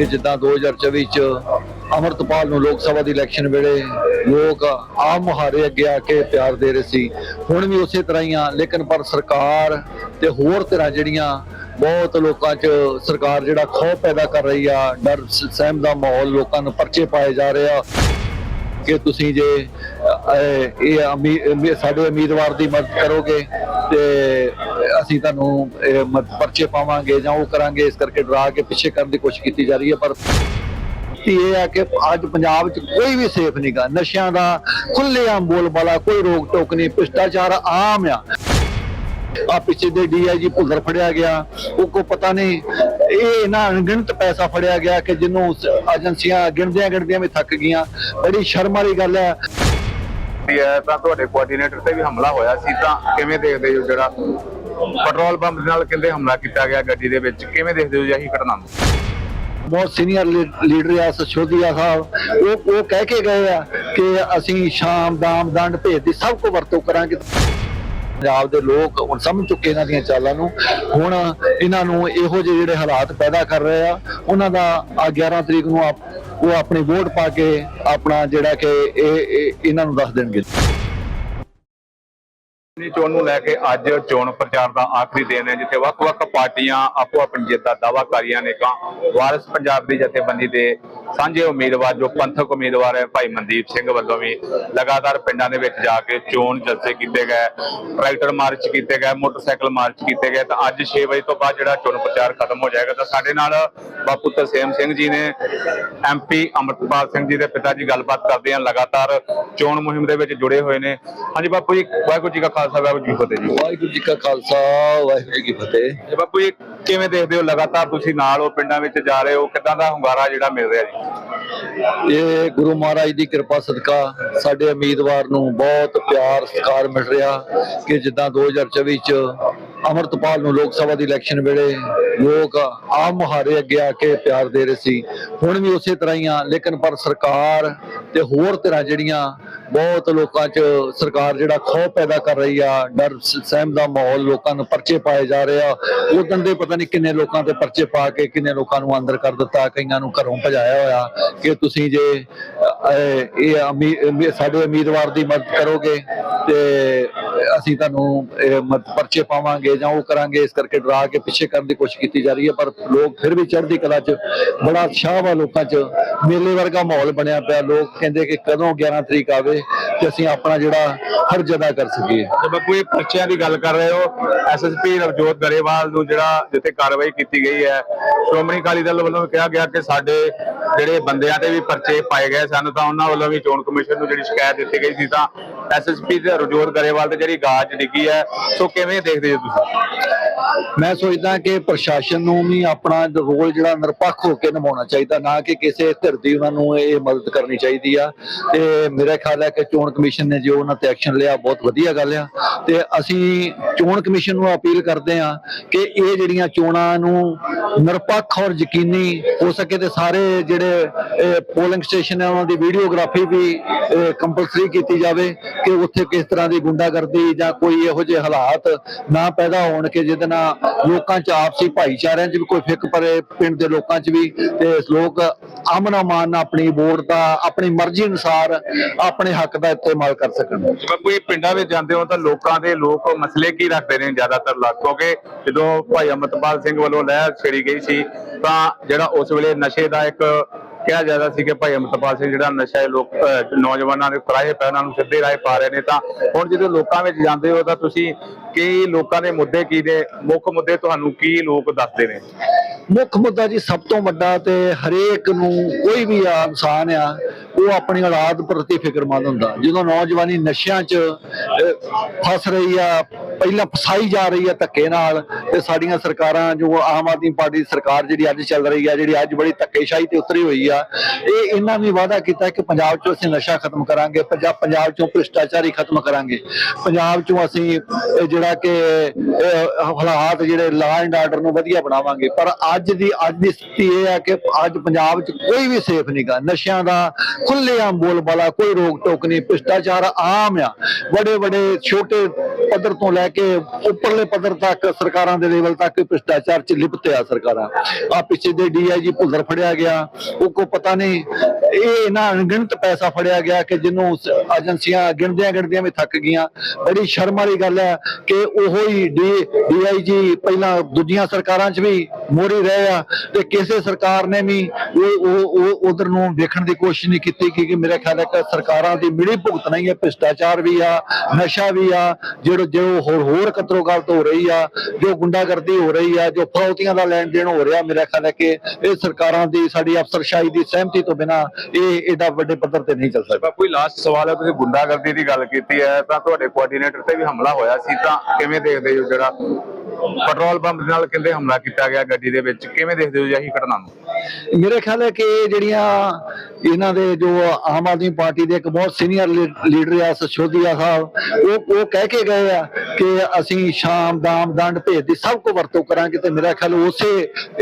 ਕਿ ਜਿੱਦਾਂ 2024 ਚ ਅਮਰਤਪਾਲ ਨੂੰ ਲੋਕ ਸਭਾ ਦੀ ਇਲੈਕਸ਼ਨ ਵੇਲੇ ਲੋਕ ਆਮ ਮੁਹਾਰੇ ਅੱਗੇ ਆ ਕੇ ਪਿਆਰ ਦੇ ਰਹੇ ਸੀ। ਹੁਣ ਵੀ ਉਸੇ ਤਰ੍ਹਾਂ ਹੀ ਆ, ਲੇਕਿਨ ਪਰ ਸਰਕਾਰ ਤੇ ਹੋਰ ਤਰ੍ਹਾਂ ਜਿਹੜੀਆਂ ਬਹੁਤ ਲੋਕਾਂ 'ਚ ਸਰਕਾਰ ਜਿਹੜਾ ਖੌਫ ਪੈਦਾ ਕਰ ਰਹੀ ਆ, ਡਰ ਸਹਿਮ ਦਾ ਮਾਹੌਲ ਲੋਕਾਂ ਨੂੰ ਪਰਚੇ ਪਾਏ ਜਾ ਰਹੇ ਆ ਕਿ ਤੁਸੀਂ ਜੇ ਇਹ ਸਾਡੇ ਉਮੀਦਵਾਰ ਦੀ ਮਦਦ ਕਰੋਗੇ ਤੇ ਅਸੀਂ ਤੁਹਾਨੂੰ ਪਰਚੇ ਪਾਵਾਂਗੇ ਜਾਂ ਉਹ ਕਰਾਂਗੇ, ਇਸ ਕਰਕੇ ਡਰਾ ਕੇ ਪਿੱਛੇ ਕਰਨ ਦੀ ਕੋਸ਼ਿਸ਼ ਕੀਤੀ ਜਾ ਰਹੀ ਹੈ, ਪਰ ਇਹ ਹੈ ਕਿ ਅੱਜ ਪੰਜਾਬ 'ਚ ਕੋਈ ਵੀ ਸੇਫ ਨਹੀਂਗਾ ਨਸ਼ਿਆਂ ਦਾ ਖੁੱਲ੍ਹੇਆਮ ਬੋਲਬਾਲਾ, ਕੋਈ ਰੋਕ ਟੋਕ ਨਹੀਂ, ਭ੍ਰਿਸ਼ਟਾਚਾਰ ਆਮ ਆ। ਆ ਪਿੱਛੇ ਦੇ ਡੀਆਈਜੀ ਭੁੱਲਰ ਫੜਿਆ ਗਿਆ। ਉਹ ਕੋ ਪਤਾ ਨਹੀਂ, ਇਹ ਨਾ ਅਣਗਿਣਤ ਪੈਸਾ ਫੜਿਆ ਗਿਆ ਕਿ ਜਿਹਨੂੰ ਏਜੰਸੀਆਂ ਗਿਣਦਿਆਂ ਗਿਣਦਿਆਂ ਵੀ ਥੱਕ ਗਈਆਂ। ਬੜੀ ਸ਼ਰਮ ਵਾਲੀ ਗੱਲ ਹੈ। ਹੈ, ਤਾਂ ਤੁਹਾਡੇ ਕੋਆਰਡੀਨੇਟਰ ਤੇ ਵੀ ਹਮਲਾ ਹੋਇਆ ਸੀ, ਤਾਂ ਕਿਵੇਂ ਦੇਖਦੇ ਹੋ ਜਿਹੜਾ ਪੈਟਰੋਲ ਪੰਪ ਦੇ ਨਾਲ ਕਹਿੰਦੇ ਹਮਲਾ ਕੀਤਾ ਗਿਆ ਗੱਡੀ ਦੇ ਵਿੱਚ? ਕਿਵੇਂ ਦੇਖਦੇ ਹੋ ਜੀ ਇਹੀ ਘਟਨਾ ਨੂੰ? ਬਹੁਤ ਸੀਨੀਅਰ ਲੀਡਰ ਆ ਸਸ਼ੋਦੀਆ ਸਾਹਿਬ ਉਹ ਉਹ ਕਹਿ ਕੇ ਗਏ ਆ ਕਿ ਅਸੀਂ ਸ਼ਾਮ ਦਾਮ ਦੰਡ ਭੇਜ ਦੀ ਸਭ ਕੋ ਵਰਤੋਂ ਕਰਾਂਗੇ। ਪੰਜਾਬ ਦੇ ਲੋਕ ਹੁਣ ਸਮਝ ਚੁੱਕੇ ਇਹਨਾਂ ਦੀਆਂ ਚਾਲਾਂ ਨੂੰ। ਹੁਣ ਇਹਨਾਂ ਨੂੰ ਇਹੋ ਜਿਹੇ ਜਿਹੜੇ ਹਾਲਾਤ ਪੈਦਾ ਕਰ ਰਹੇ ਆ ਉਹਨਾਂ ਦਾ ਆ 11 ਤਰੀਕ ਨੂੰ ਉਹ ਆਪਣੀ ਵੋਟ ਪਾ ਕੇ ਆਪਣਾ ਜਿਹੜਾ ਕਿ ਇਹ ਇਹ- ਇਹਨਾਂ ਨੂੰ ਦੱਸ ਦੇਣਗੇ। ਇਹ ਚੋਣ ਨੂੰ ਲੈ ਕੇ ਅੱਜ ਚੋਣ ਪ੍ਰਚਾਰ ਦਾ ਆਖਰੀ ਦਿਨ ਹੈ, ਜਿੱਥੇ ਵੱਖ-ਵੱਖ ਪਾਰਟੀਆਂ ਆਪੋ ਆਪਣੀ ਜਿੱਤ ਦਾ ਦਾਅਵਾ ਕਰ ਰਹੀਆਂ ਨੇ। ਤਾਂ ਵਾਰਿਸ ਪੰਜਾਬ ਦੀ ਜਥੇਬੰਦੀ ਦੇ ਸਾਂਝੇ ਉਮੀਦਵਾਰ ਜੋ ਪੰਥਕ ਉਮੀਦਵਾਰ ਹੈ ਭਾਈ ਮਨਦੀਪ ਸਿੰਘ ਵੱਲੋਂ ਵੀ ਲਗਾਤਾਰ ਪਿੰਡਾਂ ਦੇ ਵਿੱਚ ਜਾ ਕੇ ਚੋਣ ਜਲਸੇ ਕੀਤੇ ਗਏ ਟਰੈਕਟਰ ਮਾਰਚ ਕੀਤੇ ਗਏ ਮੋਟਰਸਾਈਕਲ ਮਾਰਚ ਕੀਤੇ ਗਏ ਤਾਂ ਅੱਜ 6 ਵਜੇ ਤੋਂ ਬਾਅਦ ਜਿਹੜਾ ਚੋਣ ਪ੍ਰਚਾਰ ਖਤਮ ਹੋ ਜਾਏਗਾ। ਤਾਂ ਸਾਡੇ ਨਾਲ ਬਾਪੂ ਤਰਸੇਮ ਸਿੰਘ ਜੀ ਨੇ ਐਮਪੀ ਅਮਰਪਾਲ ਸਿੰਘ ਜੀ ਦੇ ਪਿਤਾ ਜੀ ਗੱਲਬਾਤ ਕਰਦੇ ਹਨ ਲਗਾਤਾਰ ਚੋਣ ਮੁਹਿੰਮ ਦੇ ਵਿੱਚ ਜੁੜੇ ਹੋਏ ਨੇ। ਹਾਂਜੀ ਬਾਪੂ ਜੀ ਵਾਹਿਗੁਰੂ ਜੀ ਕਾ ਖਾਲਸਾ ਵਾਹਿਗੁਰੂ ਜੀ ਫਤਿਹ ਜੀ। ਵਾਹਿਗੁਰੂ ਜੀ ਕਾ ਖਾਲਸਾ ਵਾਹਿਗੁਰੂ ਜੀ ਕੀ ਫਤਿਹ। ਬਾਪੂ ਜੀ ਕਿਵੇਂ ਦੇਖਦੇ ਹੋ ਲਗਾਤਾਰ ਤੁਸੀਂ ਨਾਲ ਉਹ ਪਿੰਡਾਂ ਵਿੱਚ ਜਾ ਰਹੇ ਹੋ? ਕਿੱਦਾਂ ਦਾ ਹੁੰਗਾਰਾ ਜਿਹੜਾ ਮਿਲ ਰਿਹਾ ਜੀ? ਇਹ ਗੁਰੂ ਮਹਾਰਾਜ ਦੀ ਕਿਰਪਾ ਸਦਕਾ ਸਾਡੇ ਉਮੀਦਵਾਰ ਨੂੰ ਬਹੁਤ ਪਿਆਰ, ਸਤਿਕਾਰ ਮਿਲ ਰਿਹਾ ਕਿ ਜਿੱਦਾਂ 2024 ਚ ਅਮਰਤਪਾਲ ਨੂੰ ਲੋਕ ਸਭਾ ਦੀ ਇਲੈਕਸ਼ਨ ਵੇਲੇ ਲੋਕ ਆਮ ਮੁਹਾਰੇ ਅੱਗੇ ਆ ਕੇ ਪਿਆਰ ਦੇ ਰਹੇ ਸੀ। ਹੁਣ ਵੀ ਉਸੇ ਤਰ੍ਹਾਂ ਹੀ ਆ, ਲੇਕਿਨ ਪਰ ਸਰਕਾਰ ਤੇ ਹੋਰ ਤਰ੍ਹਾਂ ਜਿਹੜੀਆਂ ਬਹੁਤ ਲੋਕਾਂ 'ਚ ਸਰਕਾਰ ਜਿਹੜਾ ਖੌਫ ਪੈਦਾ ਕਰ ਰਹੀ ਆ, ਡਰ ਸਹਿਮ ਦਾ ਮਾਹੌਲ ਲੋਕਾਂ ਨੂੰ ਪਰਚੇ ਪਾਏ ਜਾ ਰਹੇ ਆ। ਉਦੋਂ ਦੇ ਪਤਾ ਨਹੀਂ ਕਿੰਨੇ ਲੋਕਾਂ ਤੇ ਪਰਚੇ ਪਾ ਕੇ ਕਿੰਨੇ ਲੋਕਾਂ ਨੂੰ ਅੰਦਰ ਕਰ ਦਿੱਤਾ, ਕਈਆਂ ਨੂੰ ਘਰੋਂ ਭਜਾਇਆ ਹੋਇਆ ਕਿ ਤੁਸੀਂ ਜੇ ਇਹ ਸਾਡੇ ਉਮੀਦਵਾਰ ਦੀ ਮਦਦ ਕਰੋਗੇ ਤੇ ਅਸੀਂ ਤੁਹਾਨੂੰ ਪਰਚੇ ਪਾਵਾਂਗੇ ਜਾਂ ਉਹ ਕਰਾਂਗੇ, ਇਸ ਕਰਕੇ ਡਰਾ ਕੇ ਪਿੱਛੇ ਕਰਨ ਦੀ ਕੋਸ਼ਿਸ਼ ਕੀਤੀ ਜਾ ਰਹੀ ਹੈ, ਪਰ ਲੋਕ ਫਿਰ ਵੀ ਚੜ੍ਹਦੀ ਕਲਾ 'ਚ, ਬੜਾ ਉਤਸ਼ਾਹ ਵਾ ਲੋਕਾਂ 'ਚ। ਮੇਲੇ ਵਰਗਾ ਮਾਹੌਲ ਬਣਿਆ ਪਿਆ, ਲੋਕ ਕਹਿੰਦੇ ਕਿ ਕਦੋਂ 11 ਤਰੀਕ ਆਵੇ ਤੇ ਅਸੀਂ ਆਪਣਾ ਜਿਹੜਾ ਹਰ ਜਗ੍ਹਾ ਕਰ ਸਕੀਏ। ਤੇ ਬਾਪੂ, ਇਹ ਪਰਚਿਆਂ ਦੀ ਗੱਲ ਕਰ ਰਹੇ ਹੋ ਐਸਐਸਪੀ ਰਵਜੋਤ ਗਰੇਵਾਲ ਨੂੰ ਜਿਹੜਾ ਜਿੱਥੇ ਕਾਰਵਾਈ ਕੀਤੀ ਗਈ ਹੈ, ਸ਼੍ਰੋਮਣੀ ਅਕਾਲੀ ਦਲ ਵੱਲੋਂ ਕਿਹਾ ਗਿਆ ਕਿ ਸਾਡੇ ਜਿਹੜੇ ਬੰਦਿਆਂ ਤੇ ਵੀ ਪਰਚੇ ਪਾਏ ਗਏ ਸਨ, ਤਾਂ ਉਹਨਾਂ ਵੱਲੋਂ ਵੀ ਚੋਣ ਕਮਿਸ਼ਨ ਨੂੰ ਜਿਹੜੀ ਸ਼ਿਕਾਇਤ ਦਿੱਤੀ ਗਈ ਸੀ, ਤਾਂ ਐਸਐਸਪੀ ਤੇ ਰਜੋਤ ਗਰੇਵਾਲ ਤੇ ਜਿਹੜੀ ਗਾਜ ਡਿੱਗੀ ਹੈ ਸੋ ਕਿਵੇਂ ਦੇਖਦੇ ਹੋ ਤੁਸੀਂ? ਮੈਂ ਸੋਚਦਾ ਕਿ ਪ੍ਰਸ਼ਾਸਨ ਨੂੰ ਵੀ ਆਪਣਾ ਰੋਲ ਜਿਹੜਾ ਨਿਰਪੱਖ ਹੋ ਕੇ ਨਿਭਾਉਣਾ ਚਾਹੀਦਾ, ਨਾ ਕਿ ਕਿਸੇ ਧਿਰ ਦੀ ਉਹਨਾਂ ਨੂੰ ਇਹ ਮਦਦ ਕਰਨੀ ਚਾਹੀਦੀ ਆ। ਤੇ ਮੇਰਾ ਖਿਆਲ ਹੈ ਕਿ ਚੋਣ ਕਮਿਸ਼ਨ ਨੇ ਜੋ ਉਹਨਾਂ ਤੇ ਐਕਸ਼ਨ ਲਿਆ, ਬਹੁਤ ਵਧੀਆ ਗੱਲ ਆ। ਤੇ ਅਸੀਂ ਚੋਣ ਕਮਿਸ਼ਨ ਨੂੰ ਅਪੀਲ ਕਰਦੇ ਆ ਕਿ ਇਹ ਜਿਹੜੀਆਂ ਚੋਣਾਂ ਨੂੰ ਨਿਰਪੱਖ ਔਰ ਯਕੀਨੀ ਹੋ ਸਕੇ ਤੇ ਸਾਰੇ ਜਿਹੜੇ ਪੋਲਿੰਗ ਸਟੇਸ਼ਨ ਹੈ ਉਹਨਾਂ ਦੀ ਵੀਡੀਓਗ੍ਰਾਫੀ ਵੀ ਕੰਪਲਸਰੀ ਕੀਤੀ ਜਾਵੇ ਕਿ ਉੱਥੇ ਕਿਸ ਤਰ੍ਹਾਂ ਦੀ ਗੁੰਡਾਗਰਦੀ ਜਾਂ ਕੋਈ ਇਹੋ ਜਿਹੇ ਹਾਲਾਤ ਨਾ ਪੈਦਾ ਹੋਣ ਕਿ ਜਿਹਦੇ ਨਾਲ ਲੋਕਾਂ 'ਚ ਆਪਸੀ ਭਾਈਚਾਰਿਆਂ 'ਚ ਵੀ ਕੋਈ ਫਿੱਕ ਪਰੇ, ਪਿੰਡ ਦੇ ਲੋਕਾਂ 'ਚ ਵੀ, ਤੇ ਲੋਕ ਅਮਨ ਅਮਾਨ ਨਾਲ ਆਪਣੀ ਵੋਟ ਦਾ, ਆਪਣੀ ਮਰਜ਼ੀ ਅਨੁਸਾਰ ਆਪਣੇ ਹੱਕ ਦਾ ਇਸਤੇਮਾਲ ਕਰ ਸਕਣ। ਬਾਪੂ ਇਹ ਪਿੰਡਾਂ ਵਿੱਚ ਜਾਂਦੇ ਹੋ ਤਾਂ ਲੋਕਾਂ ਦੇ ਲੋਕ ਮਸਲੇ ਕੀ ਰੱਖਦੇ ਨੇ ਜ਼ਿਆਦਾਤਰ ਲੱਗ ਕਿਉਂਕਿ ਜਦੋਂ ਭਾਈ ਅਮਰਤਪਾਲ ਸਿੰਘ ਵੱਲੋਂ ਲਹਿਰ ਛੇੜੀ ਗਈ ਸੀ, ਤਾਂ ਜਿਹੜਾ ਉਸ ਵੇਲੇ ਨਸ਼ੇ ਦਾ ਇੱਕ ਕਿਹਾ ਜਾਂਦਾ ਸੀ ਕਿ ਭਾਈ ਅਮਰਤਪਾਲ ਸਿੰਘ ਜਿਹੜਾ ਨਸ਼ਾ ਇਹ ਲੋਕ ਨੌਜਵਾਨਾਂ ਦੇ ਫਰਾਏ ਪੈ ਉਹਨਾਂ ਨੂੰ ਸਿੱਧੇ ਰਾਹ ਪਾ ਰਹੇ ਨੇ, ਤਾਂ ਹੁਣ ਜਦੋਂ ਲੋਕਾਂ ਵਿੱਚ ਜਾਂਦੇ ਹੋ ਤਾਂ ਤੁਸੀਂ ਕੀ ਲੋਕਾਂ ਦੇ ਮੁੱਦੇ ਕੀ ਨੇ? ਮੁੱਖ ਮੁੱਦੇ ਤੁਹਾਨੂੰ ਕੀ ਲੋਕ ਦੱਸਦੇ ਨੇ? ਮੁੱਖ ਮੁੱਦਾ ਜੀ ਸਭ ਤੋਂ ਵੱਡਾ ਤੇ ਹਰੇਕ ਨੂੰ ਕੋਈ ਵੀ ਆ ਇਨਸਾਨ ਆ, ਉਹ ਆਪਣੀ ਔਲਾਦ ਪ੍ਰਤੀ ਫਿਕਰਮੰਦ ਹੁੰਦਾ। ਜਦੋਂ ਨੌਜਵਾਨੀ ਨਸ਼ਿਆਂ 'ਚ ਫਸ ਰਹੀ ਆ, ਪਹਿਲਾਂ ਫਸਾਈ ਜਾ ਰਹੀ ਆ ਧੱਕੇ ਨਾਲ ਤੇ ਸਾਡੀਆਂ ਸਰਕਾਰਾਂ ਜੋ ਆਮ ਆਦਮੀ ਪਾਰਟੀ ਦੀ ਸਰਕਾਰ ਜਿਹੜੀ ਅੱਜ ਚੱਲ ਰਹੀ ਆ, ਜਿਹੜੀ ਅੱਜ ਬੜੀ ਧੱਕੇਸ਼ਾਹੀ ਤੇ ਉਤਰੀ ਹੋਈ ਆ, ਇਹ ਇਹਨਾਂ ਵੀ ਵਾਅਦਾ ਕੀਤਾ ਕਿ ਪੰਜਾਬ 'ਚੋਂ ਅਸੀਂ ਨਸ਼ਾ ਖਤਮ ਕਰਾਂਗੇ ਪੰਜਾਬ ਪੰਜਾਬ 'ਚੋਂ ਭ੍ਰਿਸ਼ਟਾਚਾਰੀ ਖਤਮ ਕਰਾਂਗੇ। ਪੰਜਾਬ 'ਚੋਂ ਅਸੀਂ ਜਿਹੜਾ ਕਿ ਹਾਲਾਤ ਜਿਹੜੇ ਲਾ ਐਂਡ ਆਰਡਰ ਨੂੰ ਵਧੀਆ ਬਣਾਵਾਂਗੇ। ਪਰ ਅੱਜ ਦੀ ਅੱਜ ਦੀ ਸਥਿਤੀ ਇਹ ਹੈ ਕਿ ਅੱਜ ਪੰਜਾਬ 'ਚ ਕੋਈ ਵੀ ਸੇਫ ਨਹੀਂਗਾ ਨਸ਼ਿਆਂ ਦਾ ਖੁੱਲ੍ਹੇਆਮ ਬੋਲਬਾਲਾ, ਕੋਈ ਰੋਕ ਟੋਕ ਨਹੀਂ, ਭ੍ਰਿਸ਼ਟਾਚਾਰ ਆਮ ਆ। ਬੜੇ ਬੜੇ ਛੋਟੇ ਪੱਧਰ ਤੋਂ ਲੈ ਕੇ ਉੱਪਰਲੇ ਪੱਧਰ ਤੱਕ ਸਰਕਾਰਾਂ ਦੇ ਲੈਵਲ ਤੱਕ ਭ੍ਰਿਸ਼ਟਾਚਾਰ ਚ ਲਿਪਤ ਆ ਸਰਕਾਰਾਂ। ਆ ਪਿੱਛੇ ਦੇ ਡੀਆਈਜੀ ਭੁੱਲਰ ਫੜਿਆ ਗਿਆ। ਉਹ ਕੋ ਪਤਾ ਨਹੀਂ ਇਹ ਨਾ ਅਣਗਿਣਤ ਪੈਸਾ ਫੜਿਆ ਗਿਆ ਕਿ ਜਿਹਨੂੰ ਏਜੰਸੀਆਂ ਗਿਣਦਿਆਂ ਗਿਣਦਿਆਂ ਵੀ ਥੱਕ ਗਈਆਂ। ਬੜੀ ਸ਼ਰਮ ਵਾਲੀ ਗੱਲ ਹੈ ਕਿ ਉਹੋ ਹੀ ਡੀਆਈਜੀ ਪਹਿਲਾਂ ਦੂਜੀਆਂ ਸਰਕਾਰਾਂ 'ਚ ਵੀ ਮੋਰੀ ਰਹੇ ਆ ਤੇ ਕਿਸੇ ਸਰਕਾਰ ਨੇ ਵੀ ਉਹ ਉਧਰ ਨੂੰ ਵੇਖਣ ਦੀ ਕੋਸ਼ਿਸ਼ ਨਹੀਂ ਕੀਤੀ ਕਿ ਮੇਰਾ ਖਿਆਲ ਹੈ ਸਰਕਾਰਾਂ ਦੀ ਮਿਲੀ ਭੁਗਤ ਨਹੀਂ ਹੈ, ਭ੍ਰਿਸ਼ਟਾਚਾਰ ਵੀ ਆ, ਨਸ਼ਾ ਵੀ ਆ, ਜਿਹੜਾ ਜੋ ਹੋਰ ਹੋਰ ਕਤਰੋ ਗਲਤ ਹੋ ਰਹੀ ਆ, ਜੋ ਗੁੰਡਾਗਰਦੀ ਹੋ ਰਹੀ ਆ, ਜੋ ਫਰੌਤੀਆਂ ਦਾ ਲੈਣ ਦੇਣ ਹੋ ਰਿਹਾ, ਮੇਰਾ ਖਿਆਲ ਹੈ ਕਿ ਇਹ ਸਰਕਾਰਾਂ ਦੀ ਸਾਡੀ ਅਫਸਰਸ਼ਾਹੀ ਦੀ ਸਹਿਮਤੀ ਤੋਂ ਬਿਨਾ ਇਹ ਏਡਾ ਵੱਡੇ ਪੱਧਰ ਤੇ ਨਹੀਂ ਚੱਲ ਸਕਦਾ। ਬਾਪੂ ਜੀ ਲਾਸਟ ਸਵਾਲ ਹੈ? ਤੁਸੀਂ ਗੁੰਡਾਗਰਦੀ ਦੀ ਗੱਲ ਕੀਤੀ ਹੈ ਤਾਂ ਤੁਹਾਡੇ ਕੋਆਰਡੀਨੇਟਰ ਤੇ ਵੀ ਹਮਲਾ ਹੋਇਆ ਸੀ ਤਾਂ ਕਿਵੇਂ ਦੇਖਦੇ ਹੋ ਜਿਹੜਾ ਪੈਟਰੋਲ ਪੰਪ ਦੇ ਨਾਲ ਕਹਿੰਦੇ ਹਮਲਾ ਕੀਤਾ ਗਿਆ ਗੱਡੀ ਦੇ ਵਿੱਚ? ਕਿਵੇਂ ਦੇਖਦੇ ਹੋ ਜੀ ਇਹੀ ਘਟਨਾ ਨੂੰ? ਮੇਰੇ ਖਿਆਲ ਹੈ ਕਿ ਜਿਹੜੀਆਂ ਇਹਨਾਂ ਦੇ ਜੋ ਆਮ ਆਦਮੀ ਪਾਰਟੀ ਦੇ ਇੱਕ ਬਹੁਤ ਸੀਨੀਅਰ ਲੀਡਰ ਆ ਸਸ਼ੋਦੀਆ ਸਾਹਿਬ ਉਹ ਉਹ ਕਹਿ ਕੇ ਗਏ ਆ ਕਿ ਅਸੀਂ ਸ਼ਾਮ ਦਾਮ ਦੰਡ ਭੇਦ ਦੀ ਸਭ ਕੋ ਵਰਤੋਂ ਕਰਾਂਗੇ ਤੇ ਮੇਰਾ ਖਿਆਲ ਉਸੇ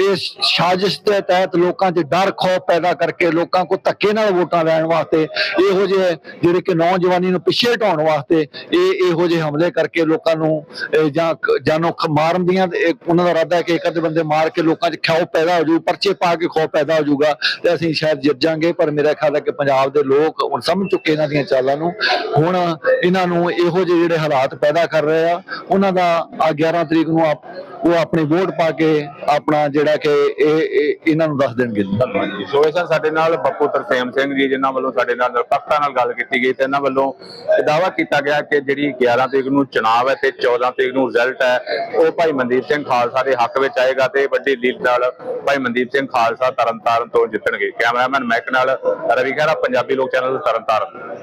ਇਸ ਸਾਜ਼ਿਸ਼ ਦੇ ਤਹਿਤ ਲੋਕਾਂ 'ਚ ਡਰ, ਖੌਫ ਪੈਦਾ ਕਰਕੇ ਲੋਕਾਂ ਕੋ ਧੱਕੇ ਨਾਲ ਵੋਟਾਂ ਲੈਣ ਵਾਸਤੇ ਇਹੋ ਜਿਹੇ ਜਿਹੜੇ ਕਿ ਨੌਜਵਾਨੀ ਨੂੰ ਪਿੱਛੇ ਹਟਾਉਣ ਵਾਸਤੇ ਇਹ ਇਹੋ ਜਿਹੇ ਹਮਲੇ ਕਰਕੇ ਲੋਕਾਂ ਨੂੰ ਜਾਂ ਜਾਨੋਂ ਮਾਰਨ ਦੀਆਂ ਉਹਨਾਂ ਦਾ ਇਰਾਦਾ ਹੈ ਕਿ ਇੱਕ ਅੱਧੇ ਬੰਦੇ ਮਾਰ ਕੇ ਲੋਕਾਂ 'ਚ ਖੌਫ ਪੈਦਾ ਹੋ ਜੂ ਪਰਚੇ ਪਾ ਕੇ ਖੌਫ ਪੈਦਾ ਹੋ ਜਾਊਗਾ ਤੇ ਅਸੀਂ ਸ਼ਾਇਦ ਜਿੱਤ ਜਾਾਂਗੇ ਪਰ ਮੇਰਾ ਖਿਆਲ ਹੈ ਕਿ ਪੰਜਾਬ ਦੇ ਲੋਕ ਹੁਣ ਸਮਝ ਚੁੱਕੇ ਇਹਨਾਂ ਦੀਆਂ ਚਾਲਾਂ ਨੂੰ। ਹੁਣ ਇਹਨਾਂ ਨੂੰ ਇਹੋ ਜਿਹੇ ਜਿਹੜੇ ਹਾਲਾਤ ਪੈਦਾ ਕਰ ਰਹੇ ਆ, ਉਹਨਾਂ ਦਾ ਆ 11 ਤਰੀਕ ਨੂੰ ਆਪ ਉਹ ਆਪਣੀ ਵੋਟ ਪਾ ਕੇ ਆਪਣਾ ਜਿਹੜਾ ਕਿ ਇਹ ਇਹਨਾਂ ਨੂੰ ਦੱਸ ਦੇਣਗੇ ਜੀ। ਸੋ ਇਹ ਸਨ ਸਾਡੇ ਨਾਲ ਬੱਪੂ ਤਰਸੇਮ ਸਿੰਘ ਜੀ, ਜਿਨ੍ਹਾਂ ਵੱਲੋਂ ਸਾਡੇ ਨਾਲ ਨਿਰਪੱਖਤਾ ਨਾਲ ਗੱਲ ਕੀਤੀ ਗਈ ਤੇ ਇਹਨਾਂ ਵੱਲੋਂ ਇਹ ਦਾਅਵਾ ਕੀਤਾ ਗਿਆ ਕਿ ਜਿਹੜੀ 11 ਤਰੀਕ ਨੂੰ ਚੁਣਾਵ ਹੈ ਤੇ 14 ਤਰੀਕ ਨੂੰ ਰਿਜ਼ਲਟ ਹੈ, ਉਹ ਭਾਈ ਮਨਦੀਪ ਸਿੰਘ ਖਾਲਸਾ ਦੇ ਹੱਕ ਵਿੱਚ ਆਏਗਾ ਤੇ ਵੱਡੀ ਲੀਡ ਨਾਲ ਭਾਈ ਮਨਦੀਪ ਸਿੰਘ ਖਾਲਸਾ ਤਰਨਤਾਰਨ ਤੋਂ ਜਿੱਤਣਗੇ। ਕੈਮਰਾਮੈਨ ਮੈਕ ਨਾਲ ਰਵੀ ਖਹਿਰਾ, ਪੰਜਾਬੀ ਲੋਕ ਚੈਨਲ ਤਰਨਤਾਰਨ।